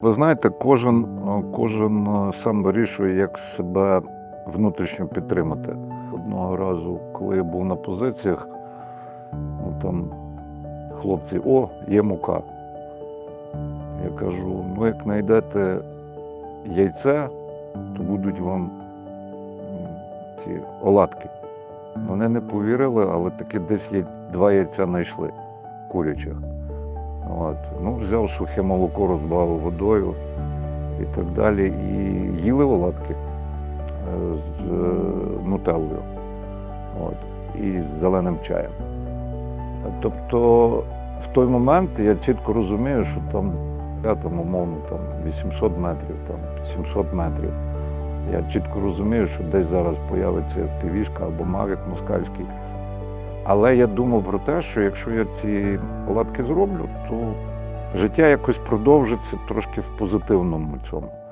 Ви знаєте, кожен, е, кожен е, сам вирішує, як себе внутрішньо підтримати. Одного разу, коли я був на позиціях, ну там хлопці, о, є мука. Я кажу: ну як знайдете яйце, то будуть вам ці оладки. Вони не повірили, але таки десь є два яйця знайшли курячих. От. Ну, взяв сухе молоко, розбавив водою і так далі. І їли оладки е, з е, нутеллою От. і з зеленим чаєм. Тобто в той момент я чітко розумію, що там, я там умовно там 800 метрів, там 700 метрів. Я чітко розумію, що десь зараз появиться півішка або мавік москальський. Але я думав про те, що якщо я ці оладки зроблю, то життя якось продовжиться трошки в позитивному цьому.